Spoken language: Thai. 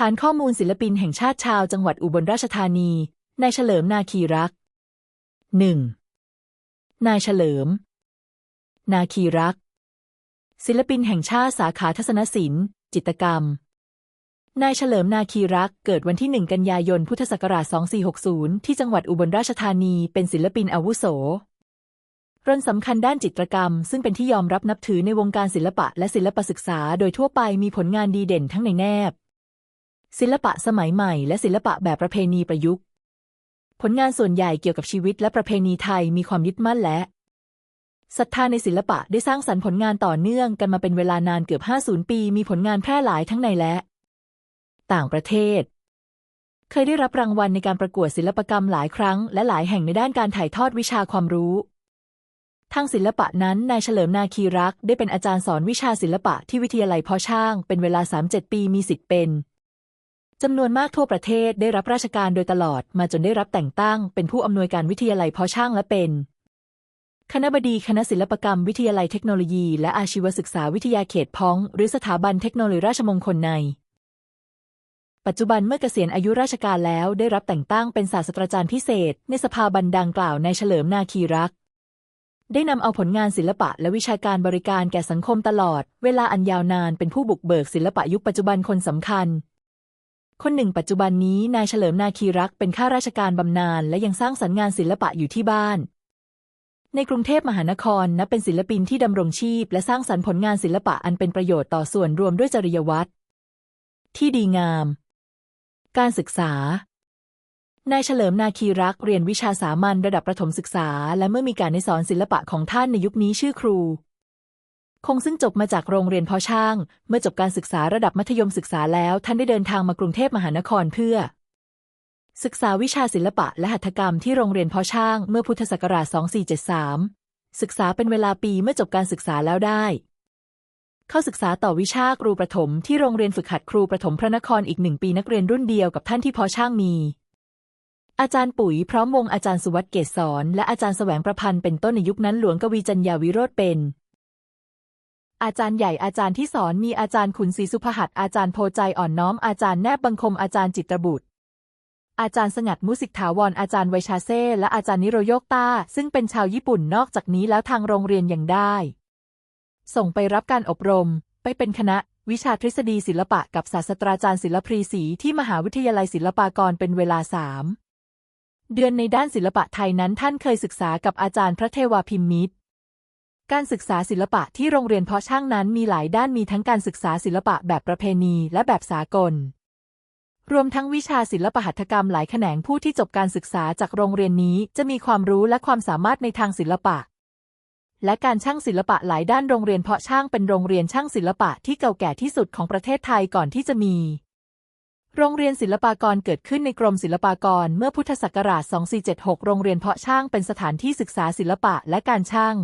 ฐานข้อมูลศิลปินแห่งชาติชาวจังหวัดอุบลราชธานี นายเฉลิมนาคีรัก 1. นายเฉลิม นาคีรัก ศิลปินแห่งชาติสาขาทัศนศิลป์ จิตกรรม นายเฉลิมนาคีรักเกิดวันที่ 1 กันยายน พุทธศักราช 2460 ที่จังหวัดอุบลราชธานี เป็นศิลปินอาวุโสรนสำคัญด้านจิตรกรรม ซึ่งเป็นที่ยอมรับนับถือในวงการศิลปะและศิลปศึกษาโดยทั่วไปมีผลงานดีเด่นทั้งในแนบ ศิลปะสมัยใหม่ และศิลปะแบบประเพณีประยุกต์ ผลงานส่วนใหญ่เกี่ยวกับชีวิตและประเพณีไทยมีความยึดมั่นและศรัทธาในศิลปะได้สร้างสรรค์ผลงานต่อเนื่องกันมาเป็นเวลานานเกือบ 50 ปี มีผลงานแพร่หลายทั้งในและ ต่างประเทศ เคยได้รับรางวัลในการประกวดศิลปกรรมหลายครั้ง และหลายแห่งในด้านการถ่ายทอดวิชาความรู้ ทางศิลปะนั้น นายเฉลิมนาคีรัก ได้เป็นอาจารย์สอนวิชาศิลปะที่วิทยาลัยพ่อช่าง เป็นเวลา 37 ปีมีสิทธิ์เป็น จำนวนมากทั่วประเทศได้รับราชการโดยตลอดมาจนได้รับแต่งตั้ง เป็นผู้อำนวยการวิทยาลัยพ่อช่างและเป็น คณะบดีคณะศิลปกรรมวิทยาลัยเทคโนโลยี และอาชีวศึกษาวิทยาเขตพ้อง หรือสถาบันเทคโนโลยีราชมงคลใน ปัจจุบันเมื่อเกษียณอายุราชการแล้วได้รับแต่งตั้งเป็นศาสตราจารย์พิเศษ ในสภาบันดังกล่าวในเฉลิมนาคีรักได้นำเอาผลงานศิลปะและวิชาการบริการแก่สังคมตลอด เวลาอันยาวนานเป็นผู้บุกเบิกศิลปะยุคปัจจุบันคนสำคัญ คนหนึ่งปัจจุบันนี้นายเฉลิมนาคีรักเป็นข้าราชการบำนาญและยังสร้างสรรค์งานศิลปะอยู่ที่บ้าน ในกรุงเทพมหานครนับเป็นศิลปินที่ดำรงชีพ และสร้างสรรค์ผลงานศิลปะอันเป็นประโยชน์ต่อส่วนรวมด้วยจริยวัตรที่ดีงาม การศึกษานายเฉลิมนาคีรักเรียนวิชาสามัญระดับประถมศึกษา และเมื่อมีการในสอนศิลปะของท่านในยุคนี้ชื่อครู คงซึ่งจบมาจากโรงเรียนพอช่าง เมื่อจบการศึกษาระดับมัธยมศึกษาแล้ว ท่านได้เดินทางมากรุงเทพมหานครเพื่อ ศึกษาวิชาศิลปะและหัตถกรรมที่โรงเรียนพอช่าง เมื่อพุทธศักราช 2473 ศึกษาเป็นเวลาปีเมื่อจบการศึกษาแล้วได้ เข้าศึกษาต่อวิชาครูประถมที่โรงเรียนฝึกหัดครูประถมพระนครอีกหนึ่งปีนักเรียนรุ่นเดียวกับท่านที่พอช่างมีอาจารย์ปุ๋ยพร้อมวงอาจารย์สุวัสด์เกศสอนและอาจารย์แสวงประพันธ์เป็นต้นในยุคนั้นหลวงกวีจัญญาวิโรธเป็น อาจารย์ใหญ่อาจารย์ที่สอนมีอาจารย์ขุนศรีสุภหัตอาจารย์โพใจอ่อนน้อมอาจารย์แนบบังคมอาจารย์จิตรบุตร อาจารย์สงัดมุสิกถาวรอาจารย์ไวชาเซ่และอาจารย์นิโรโยกตาซึ่งเป็นชาวญี่ปุ่นนอกจากนี้แล้วทางโรงเรียนยังได้ ส่งไปรับการอบรม ไปเป็นคณะ วิชาทฤษฎีศิลปะกับศาสตราจารย์ศิลปรีศรีที่มหาวิทยาลัยศิลปากรเป็นเวลาสามเดือนในด้านศิลปะไทยนั้นท่านเคยศึกษากับอาจารย์พระเทวาพิมมิตร การศึกษาศิลปะที่โรงเรียนเพาะช่างนั้นมีหลายด้านมีทั้งการศึกษาศิลปะแบบประเพณีและแบบสากล รวมทั้งวิชาศิลปหัตถกรรมหลายแขนงผู้ที่จบการศึกษาจากโรงเรียนนี้จะมีความรู้และความสามารถในทางศิลปะ และการช่างศิลปะหลายด้านโรงเรียนเพาะช่างเป็นโรงเรียนช่างศิลปะที่เก่าแก่ที่สุดของประเทศไทยก่อนที่จะมีโรงเรียนศิลปากรเกิดขึ้นในกรมศิลปากรเมื่อพุทธศักราช 2476 โรงเรียนเพาะช่างเป็นสถานที่ศึกษาศิลปะและการช่าง